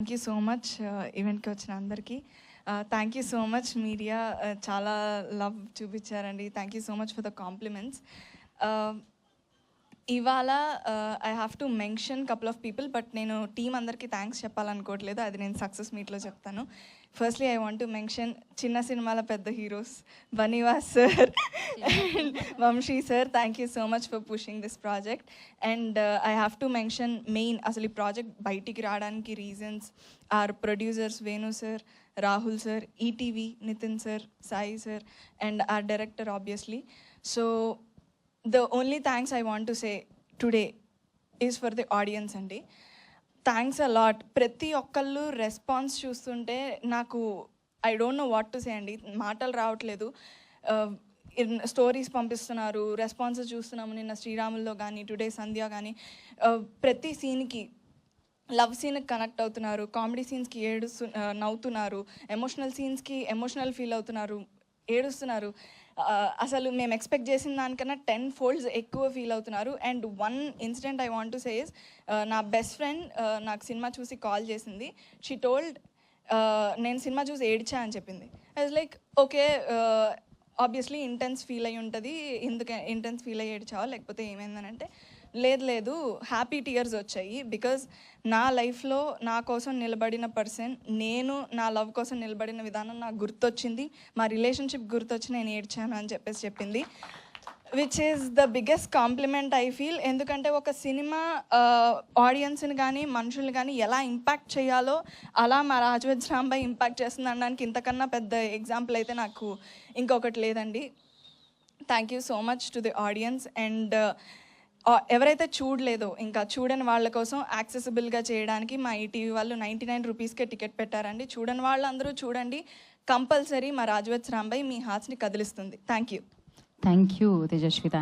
Thank you so much ఈవెంట్కి వచ్చిన అందరికీ. Thank you so much media చాలా love చూపించారండి. Thank you so much for the compliments ఇవాళ I have to mention couple of people but నేను team అందరికీ thanks చెప్పాలనుకోవట్లేదు. అది నేను సక్సెస్ మీట్లో చెప్తాను. Firstly I want to mention చిన్న సినిమాల పెద్ద heroes Bunny Vas sir and Vamsi sir thank you so much for pushing this project and I have to mention main అసలు ఈ ప్రాజెక్ట్ బయటికి రావడానికి reasons are producers Venu sir Rahul sir ETV Nitin sir Sai sir and our director obviously so the only thanks I want to say today is for the audience అండి. Thanks a lot ప్రతి ఒక్కళ్ళు response చూస్తుంటే నాకు I don't know what to say అండి. మాటలు రావట్లేదు. Uh, stories పంపిస్తున్నారు responses చూస్తున్నాము నిన్న శ్రీరాముల్లో కానీ టుడే సంధ్య కానీ uh, ప్రతి సీన్కి లవ్ సీన్కి కనెక్ట్ అవుతున్నారు. కామెడీ సీన్స్కి ఏడుస్తు uh, నవ్వుతున్నారు. ఎమోషనల్ సీన్స్కి ఎమోషనల్ ఫీల్ అవుతున్నారు. ఏడుస్తున్నారు. అసలు మేము ఎక్స్పెక్ట్ చేసిన దానికన్నా టెన్ ఫోల్డ్స్ ఎక్కువ ఫీల్ అవుతున్నారు. And one incident I want to says నా బెస్ట్ ఫ్రెండ్ నాకు సినిమా చూసి కాల్ చేసింది. షీ టోల్డ్ నేను సినిమా చూసి ఏడ్చా అని చెప్పింది. I like okay obviously intense feel అయి ఉంటుంది. ఎందుకు ఇంటెన్స్ ఫీల్ అయ్యి చావా లేకపోతే ఏమైందనంటే లేదు లేదు హ్యాపీ టీయర్స్ వచ్చాయి. బికాజ్ నా లైఫ్లో నా కోసం నిలబడిన పర్సన్ నేను నా లవ్ కోసం నిలబడిన విధానం నాకు గుర్తొచ్చింది. మా రిలేషన్షిప్ గుర్తొచ్చి నేను ఏడ్చాను అని చెప్పేసి చెప్పింది. Which is the biggest compliment I feel ఎందుకంటే ఒక సినిమా ఆడియన్స్ని కానీ మనుషుల్ని కానీ ఎలా ఇంపాక్ట్ చేయాలో అలా మా రాజవజ్ రాంబాయ్ ఇంపాక్ట్ చేస్తుంది అనడానికి ఇంతకన్నా పెద్ద ఎగ్జాంపుల్ అయితే నాకు ఇంకొకటి లేదండి. Thank you so much to the audience and ఎవరైతే చూడలేదో ఇంకా చూడని వాళ్ళ కోసం యాక్సెసిబుల్గా చేయడానికి మా ఈటీవీ వాళ్ళు నైంటీ నైన్ రూపీస్కే టికెట్ పెట్టారండి. చూడని వాళ్ళందరూ చూడండి. కంపల్సరీ మా రాజవేద్ రాంబాయ్ మీ హార్ట్స్ని కదిలిస్తుంది. Thank you thank you Tejaswitha